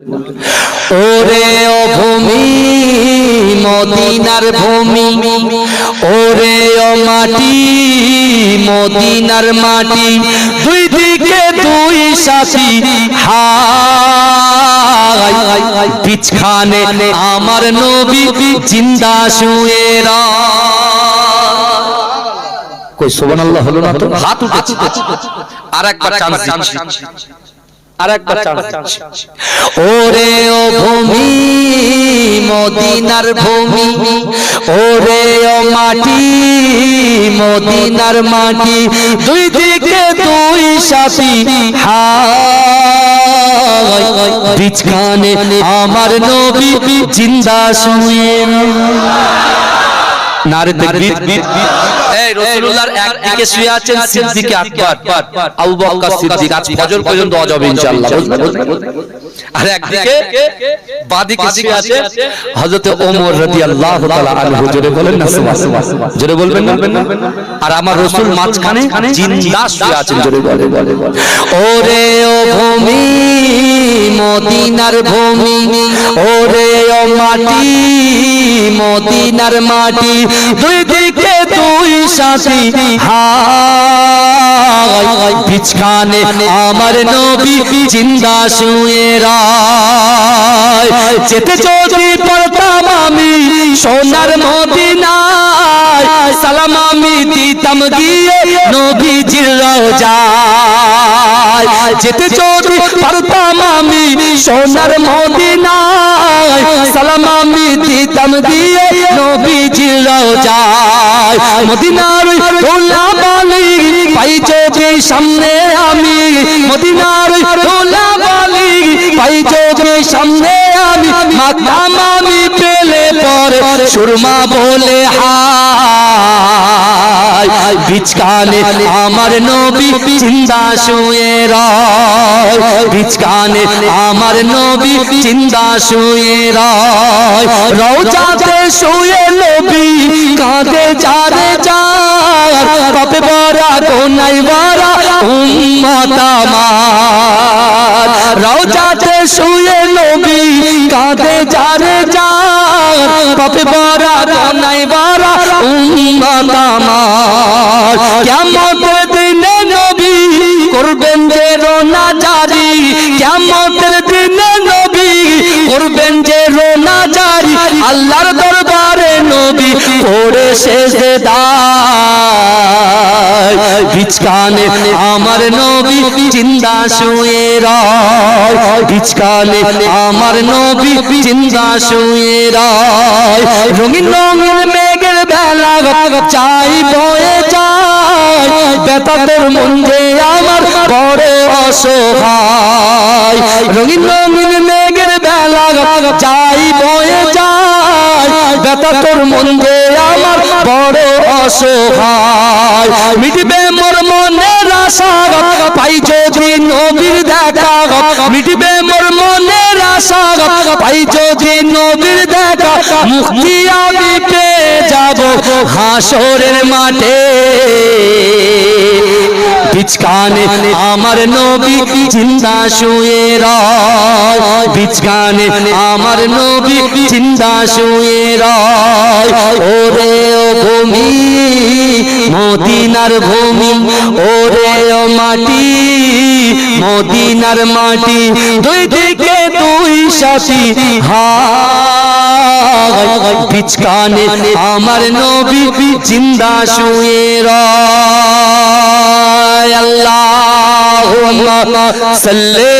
ওরে ও ভূমি মদিনার ভূমি ওরে ও মাটি মদিনার মাটি দুই দিকে দুই সাথী হাই বিছখানে আমার নবী জিন্দা শুয়ে রা কই সুবহানাল্লাহ হলো না তো? হাত উঠেছে। আর একবার চান্স চান্স ওরে ও ভূমি মদিনার ভূমি। ওরে ও মাটি মদিনার মাটি। দুই দিকে দুই সাথী হাই বিছখানে আমার নবী জিন্দা শুয়ে। নারে এই রাসূলুল্লাহর একদিকে শুয়ে আছেন সিদ্দিক আকবর। আবু বকর সিদ্দিক। আজ ফজর পর্যন্ত দোয়া ইনশাআল্লাহ। আর একদিকে বাদিকে শুয়ে আছে হযরত ওমর রাদিয়াল্লাহু তাআলা আনহু। জোরে বলেন না সুবহানাল্লাহ। জোরে বলবেন না? আর আমার রাসূল মাঝখানে জিন্দা শুয়ে আছেন। জোরে বলে বলে ওরে ও ভূমি মদিনার ভূমি ওরে ও মাটি, মদিনার মাটি, দুই দিকে দুই সাথী হাই বিছখানে আমার নবী জিন্দা শুয়ে রায়। যেতে যদি পড়তাম আমি সোনার মদিনায়, সালাম আমি দিতাম গিয়ে নবীজির রোজায় যেতে যদি পারতাম আমি সোনার মদিনায় সালাম দিতাম গিয়ে নবীজির রোজায়। মদিনার দোলা বালি পাই সামনে আমি। মদিনার দোলা বালি পাই সামনে আমি। মাকাম আমি পেলে পরে সুরমা বলে হাই বিচকানে আমার নবী জিন্দা শুয়ে রয়। বিচকানে আমার নবী জিন্দা শুয়ে রয়। রওজাতে শুয়ে নবী কাঁদে যারে যার কবে বড়া কোনাই বড়া উম্মত আমার। রওজাতে শুয়ে নবী কাঁদে যারে যার কবে বড়া কোনাই বড়া আমার দিনে নবী করবেন যে রোনা জারি। কিয়ামতের দিনে নবী করবেন যে রোনা জারি। আল্লাহর দরবারে নবী শেষে দায় বিচকানে আমার নবী জিন্দা শুয়ে রয়। বিচকানে আমার নবী জিন্দা শুয়ে রয়। রঙিন রঙিন মেঘের বেলা চাই বয়ে যায় বেতা তোর মন যে আমার বড় অসহায় রঙিন রঙিন মেঘের বেলা যাই বয়ে যায় বেতা তোর মন যে আমার বড় অসহায় মিটবে মোর মনের আশা পাই যদি নবীর দেখা মিটবে মোর মনের আশা পাই যদি নবীর দেখা, মুক্তি আমি পেয়ে হাসরের মাঠে। বিচকানে আমার নবী জিন্দা শুয়ে রয়। বিচকানে আমার নবী জিন্দা শুয়ে রয়। ওরে ও ভূমি, মদিনার ভূমি, ওরে ও মাটি। মদিনার মাটি দুই দিকে দুই সাথী। হাই বিচকানে আমার নবী জিন্দা শুয়ে রাল্লাহ সাল্লে